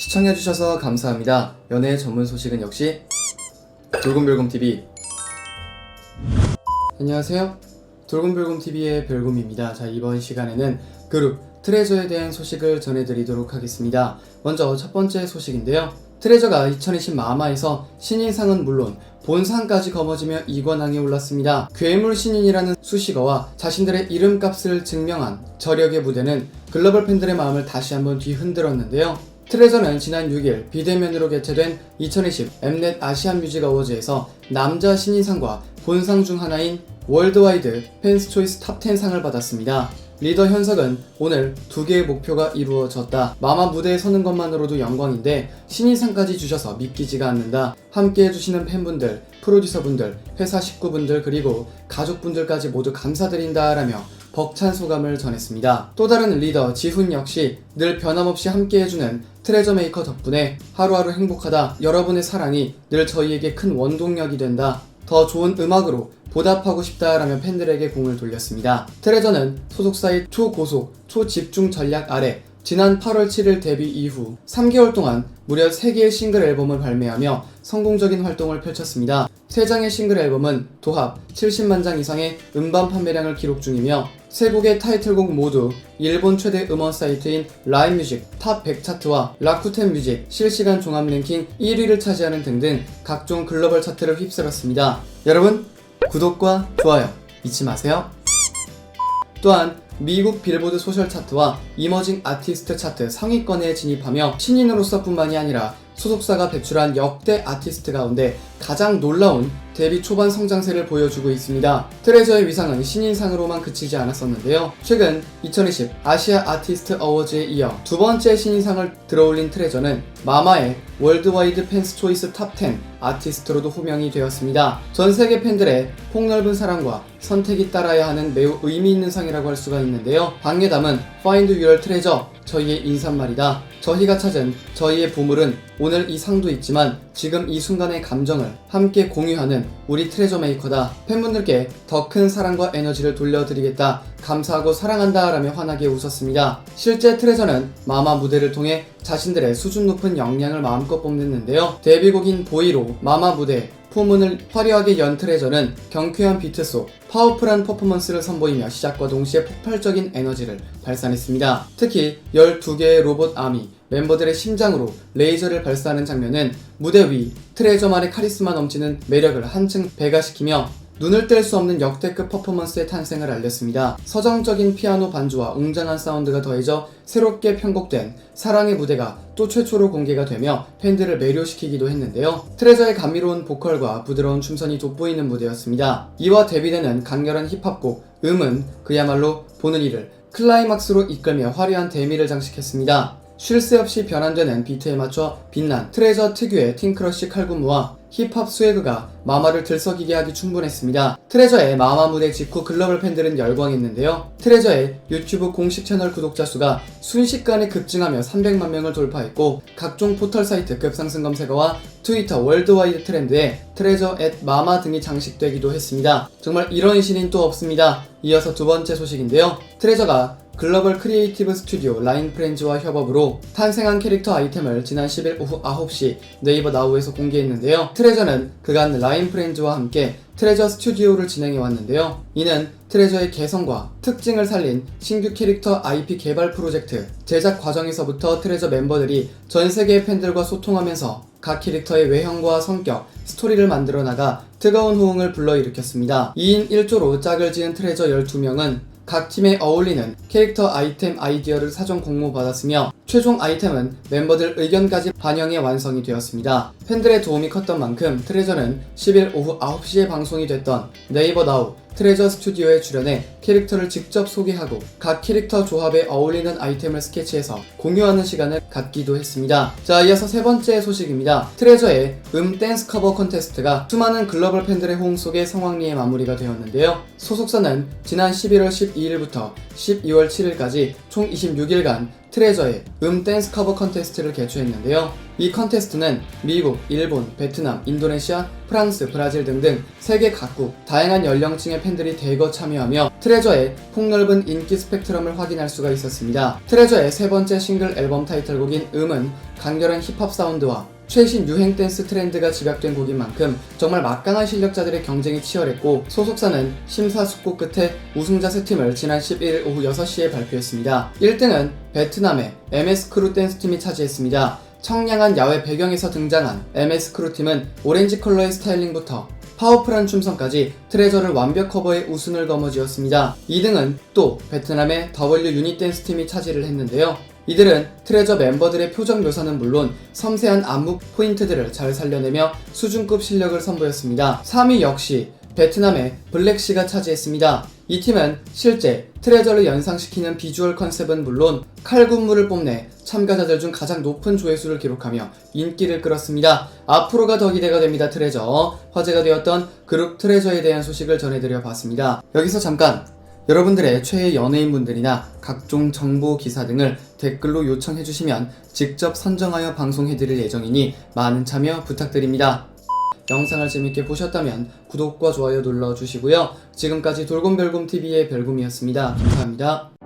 시청해주셔서 감사합니다. 연애 전문 소식은 역시 돌곰별곰TV. 안녕하세요. 돌곰별곰TV의 별곰입니다. 자, 이번 시간에는 그룹 트레저에 대한 소식을 전해드리도록 하겠습니다. 먼저 첫 번째 소식인데요. 트레저가 2020 마마에서 신인상은 물론 본상까지 거머쥐며 2관왕에 올랐습니다. 괴물 신인이라는 수식어와 자신들의 이름값을 증명한 저력의 무대는 글로벌 팬들의 마음을 다시 한번 뒤흔들었는데요. 트레저는 지난 6일 비대면으로 개최된 2020 엠넷 아시안 뮤직 어워즈에서 남자 신인상과 본상 중 하나인 월드와이드 팬스 초이스 탑 10상을 받았습니다. 리더 현석은 오늘 두 개의 목표가 이루어졌다. 마마 무대에 서는 것만으로도 영광인데 신인상까지 주셔서 믿기지가 않는다. 함께 해주시는 팬분들, 프로듀서분들, 회사 식구분들 그리고 가족분들까지 모두 감사드린다 라며 벅찬 소감을 전했습니다. 또 다른 리더 지훈 역시 늘 변함없이 함께 해주는 트레저 메이커 덕분에 하루하루 행복하다. 여러분의 사랑이 늘 저희에게 큰 원동력이 된다. 더 좋은 음악으로 보답하고 싶다라며 팬들에게 공을 돌렸습니다. 트레저는 소속사의 초고속, 초집중 전략 아래 지난 8월 7일 데뷔 이후 3개월 동안 무려 3개의 싱글 앨범을 발매하며 성공적인 활동을 펼쳤습니다. 3장의 싱글 앨범은 도합 70만 장 이상의 음반 판매량을 기록 중이며 세 곡의 타이틀곡 모두 일본 최대 음원 사이트인 라인 뮤직 탑 100 차트와 라쿠텐 뮤직 실시간 종합 랭킹 1위를 차지하는 등등 각종 글로벌 차트를 휩쓸었습니다. 여러분 구독과 좋아요 잊지 마세요. 또한 미국 빌보드 소셜 차트와 이머징 아티스트 차트 상위권에 진입하며 신인으로서뿐만이 아니라 소속사가 배출한 역대 아티스트 가운데 가장 놀라운 데뷔 초반 성장세를 보여주고 있습니다. 트레저의 위상은 신인상으로만 그치지 않았었는데요. 최근 2020 아시아 아티스트 어워즈에 이어 두 번째 신인상을 들어올린 트레저는 마마의 월드와이드 팬스 초이스 탑10 아티스트로도 호명이 되었습니다. 전 세계 팬들의 폭넓은 사랑과 선택이 따라야 하는 매우 의미 있는 상이라고 할 수가 있는데요. 방예담은 Find Your Treasure 저희의 인사말이다. 저희가 찾은 저희의 보물은 오늘 이 상도 있지만 지금 이 순간의 감정을 함께 공유하는 우리 트레저 메이커다. 팬분들께 더 큰 사랑과 에너지를 돌려드리겠다. 감사하고 사랑한다. 라며 환하게 웃었습니다. 실제 트레저는 마마 무대를 통해 자신들의 수준 높은 역량을 마음껏 뽐냈는데요. 데뷔곡인 보이로 마마 무대 포문을 화려하게 연 트레저는 경쾌한 비트 속 파워풀한 퍼포먼스를 선보이며 시작과 동시에 폭발적인 에너지를 발산했습니다. 특히 12개의 로봇 아미, 멤버들의 심장으로 레이저를 발사하는 장면은 무대 위 트레저만의 카리스마 넘치는 매력을 한층 배가시키며 눈을 뗄 수 없는 역대급 퍼포먼스의 탄생을 알렸습니다. 서정적인 피아노 반주와 웅장한 사운드가 더해져 새롭게 편곡된 사랑의 무대가 또 최초로 공개가 되며 팬들을 매료시키기도 했는데요. 트레저의 감미로운 보컬과 부드러운 춤선이 돋보이는 무대였습니다. 이와 데뷔되는 강렬한 힙합곡 음은 그야말로 보는 이를 클라이막스로 이끌며 화려한 대미를 장식했습니다. 쉴 새 없이 변환되는 비트에 맞춰 빛난 트레저 특유의 팅크러쉬 칼군무와 힙합 스웨그가 마마를 들썩이게 하기 충분했습니다. 트레저의 마마 무대 직후 글로벌 팬들은 열광했는데요. 트레저의 유튜브 공식 채널 구독자 수가 순식간에 급증하며 300만 명을 돌파했고 각종 포털 사이트 급상승 검색어와 트위터 월드와이드 트렌드에 트레저 앳 마마 등이 장식되기도 했습니다. 정말 이런 신인 또 없습니다. 이어서 두 번째 소식인데요. 트레저가 글로벌 크리에이티브 스튜디오 라인 프렌즈와 협업으로 탄생한 캐릭터 아이템을 지난 10일 오후 9시 네이버 나우에서 공개했는데요. 트레저는 그간 라인 프렌즈와 함께 트레저 스튜디오를 진행해 왔는데요. 이는 트레저의 개성과 특징을 살린 신규 캐릭터 IP 개발 프로젝트 제작 과정에서부터 트레저 멤버들이 전 세계의 팬들과 소통하면서 각 캐릭터의 외형과 성격, 스토리를 만들어 나가 뜨거운 호응을 불러일으켰습니다. 2인 1조로 짝을 지은 트레저 12명은 각 팀에 어울리는 캐릭터 아이템 아이디어를 사전 공모받았으며 최종 아이템은 멤버들 의견까지 반영해 완성이 되었습니다. 팬들의 도움이 컸던 만큼 트레저는 10일 오후 9시에 방송이 됐던 네이버 나우 트레저 스튜디오에 출연해 캐릭터를 직접 소개하고 각 캐릭터 조합에 어울리는 아이템을 스케치해서 공유하는 시간을 갖기도 했습니다. 자, 이어서 세 번째 소식입니다. 트레저의 음 댄스 커버 콘테스트가 수많은 글로벌 팬들의 호응 속에 성황리에 마무리가 되었는데요. 소속사는 지난 11월 12일부터 12월 7일까지 총 26일간 트레저의 음 댄스 커버 컨테스트를 개최했는데요. 이 컨테스트는 미국, 일본, 베트남, 인도네시아, 프랑스, 브라질 등등 세계 각국 다양한 연령층의 팬들이 대거 참여하며 트레저의 폭넓은 인기 스펙트럼을 확인할 수가 있었습니다. 트레저의 세 번째 싱글 앨범 타이틀곡인 음은 강렬한 힙합 사운드와 최신 유행 댄스 트렌드가 집약된 곡인 만큼 정말 막강한 실력자들의 경쟁이 치열했고 소속사는 심사숙고 끝에 우승자 세 팀을 지난 11일 오후 6시에 발표했습니다. 1등은 베트남의 MS 크루 댄스 팀이 차지했습니다. 청량한 야외 배경에서 등장한 MS 크루 팀은 오렌지 컬러의 스타일링부터 파워풀한 춤성까지 트레저를 완벽 커버해 우승을 거머쥐었습니다. 2등은 또 베트남의 W 유닛 댄스 팀이 차지를 했는데요. 이들은 트레저 멤버들의 표정 묘사는 물론 섬세한 안무 포인트들을 잘 살려내며 수준급 실력을 선보였습니다. 3위 역시 베트남의 블랙시가 차지했습니다. 이 팀은 실제 트레저를 연상시키는 비주얼 컨셉은 물론 칼군무를 뽐내 참가자들 중 가장 높은 조회수를 기록하며 인기를 끌었습니다. 앞으로가 더 기대가 됩니다. 트레저. 화제가 되었던 그룹 트레저에 대한 소식을 전해드려 봤습니다. 여기서 잠깐 여러분들의 최애 연예인분들이나 각종 정보 기사 등을 댓글로 요청해 주시면 직접 선정하여 방송해 드릴 예정이니 많은 참여 부탁드립니다. 영상을 재밌게 보셨다면 구독과 좋아요 눌러 주시고요. 지금까지 돌곰별곰TV의 별곰이었습니다. 감사합니다.